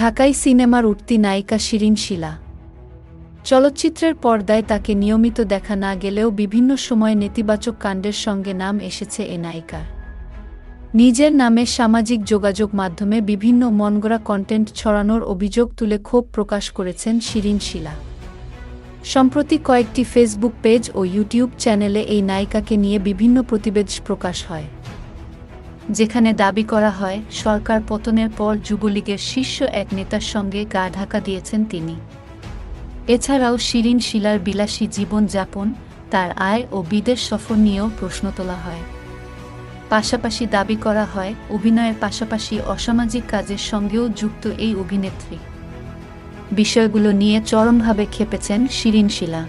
ঢাকাই সিনেমার উঠতি নায়িকা শিরিন শিলা। চলচ্চিত্রের পর্দায় তাকে নিয়মিত দেখা না গেলেও বিভিন্ন সময় নেতিবাচক কাণ্ডের সঙ্গে নাম এসেছে এ নায়িকার। নিজের নামে সামাজিক যোগাযোগ মাধ্যমে বিভিন্ন মনগড়া কন্টেন্ট ছড়ানোর অভিযোগ তুলে ক্ষোভ প্রকাশ করেছেন শিরিন শিলা। সম্প্রতি কয়েকটি ফেসবুক পেজ ও ইউটিউব চ্যানেলে এই নায়িকাকে নিয়ে বিভিন্ন প্রতিবেদ প্রকাশ হয়। যেখানে দাবি করা হয়, সরকার পতনের পর যুবলীগের শীর্ষ এক নেতার সঙ্গে গা ঢাকা দিয়েছেন তিনি। এছাড়াও শিরিন শিলার বিলাসী জীবনযাপন তার আয় ও বিদেশ সফর নিয়েও প্রশ্ন তোলা হয়। পাশাপাশি দাবি করা হয়, অভিনয়ের পাশাপাশি অসামাজিক কাজের সঙ্গেও যুক্ত এই অভিনেত্রী। বিষয়গুলো নিয়ে চরমভাবে খেপেছেন শিরিন শিলা।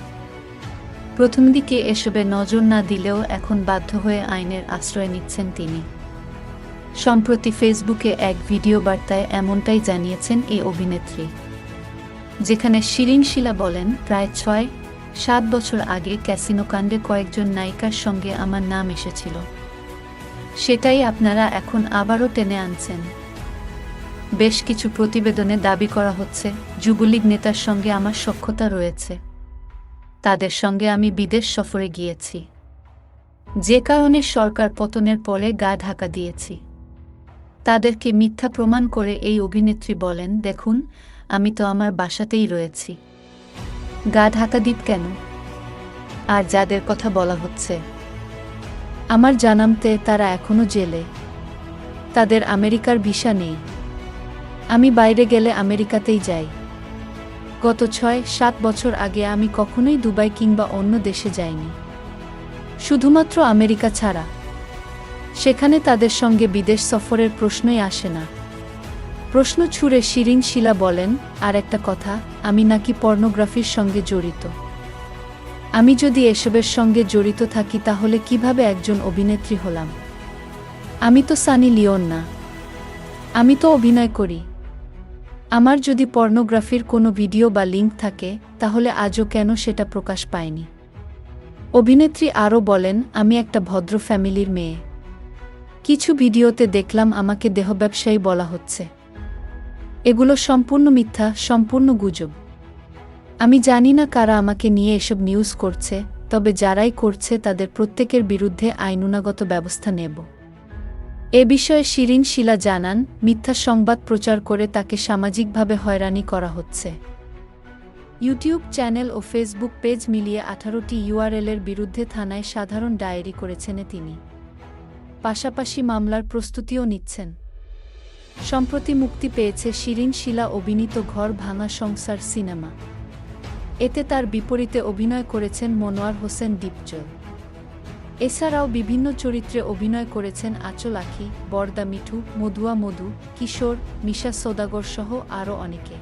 প্রথম দিকে এসবে নজর না দিলেও এখন বাধ্য হয়ে আইনের আশ্রয় নিচ্ছেন তিনি। সম্প্রতি ফেসবুকে এক ভিডিও বার্তায় এমনটাই জানিয়েছেন এই অভিনেত্রী, যেখানে শিরিন শিলা বলেন, প্রায় ছয়, সাত বছর আগে ক্যাসিনো কাণ্ডে কয়েকজন নায়িকার সঙ্গে আমার নাম এসেছিল। সেটাই আপনারা এখন আবারও টেনে আনছেন। বেশ কিছু প্রতিবেদনে দাবি করা হচ্ছে, যুবলীগ নেতার সঙ্গে আমার সক্ষতা রয়েছে। তাদের সঙ্গে আমি বিদেশ সফরে গিয়েছি। যে কারণে সরকার পতনের পরে গা ঢাকা দিয়েছি। তাদেরকে মিথ্যা প্রমাণ করে এই অভিনেত্রী বলেন, দেখুন, আমি তো আমার বাসাতেই রয়েছি। গা ঢাকা দ্বীপ কেন? আর যাদের কথা বলা হচ্ছে। আমার জানামতে তারা এখনও জেলে। তাদের আমেরিকার ভিসা নেই। আমি বাইরে গেলে আমেরিকাতেই যাই। গত ছয়, সাত বছর আগে আমি কখনোই দুবাই কিংবা অন্য দেশে যাইনি। শুধুমাত্র আমেরিকা ছাড়া। সেখানে তাদের সঙ্গে বিদেশ সফরের প্রশ্নই আসে না। প্রশ্ন ছুঁড়ে শিরিন শিলা বলেন, আর একটা কথা, আমি নাকি পর্নোগ্রাফির সঙ্গে জড়িত। আমি যদি এসবের সঙ্গে জড়িত থাকি, তাহলে কীভাবে একজন অভিনেত্রী হলাম? আমি তো সানি লিওন না। আমি তো অভিনয় করি। আমার যদি পর্নোগ্রাফির কোনো ভিডিও বা লিঙ্ক থাকে, তাহলে আজও কেন সেটা প্রকাশ পায়নি? অভিনেত্রী আরও বলেন, আমি একটা ভদ্র ফ্যামিলির মেয়ে। কিছু ভিডিওতে দেখলাম আমাকে দেহ ব্যবসায়ী বলা হচ্ছে। এগুলো সম্পূর্ণ মিথ্যা, সম্পূর্ণ গুজব। আমি জানি না কারা আমাকে নিয়ে এসব নিউজ করছে, তবে যারাই করছে তাদের প্রত্যেকের বিরুদ্ধে আইনুনাগত ব্যবস্থা নেব। এ বিষয়ে শিরিন শিলা জানান, মিথ্যা সংবাদ প্রচার করে তাকে সামাজিকভাবে হয়রানি করা হচ্ছে। ইউটিউব চ্যানেল ও ফেসবুক পেজ মিলিয়ে আঠারোটি ইউআরএলের বিরুদ্ধে থানায় সাধারণ ডায়েরি করেছেন তিনি। পাশাপাশি মামলার প্রস্তুতিও নিচ্ছেন। সম্প্রতি মুক্তি পেয়েছে শিরিন, শিলা অভিনীত ঘর ভাঙা সংসার সিনেমা। এতে তার বিপরীতে অভিনয় করেছেন মনোয়ার হোসেন দীপজল। এছাড়াও বিভিন্ন চরিত্রে অভিনয় করেছেন আচল আখি, বরদা মিঠু, মধুয়া মধু, কিশোর, মিশা সদাগর সহ আরও অনেকে।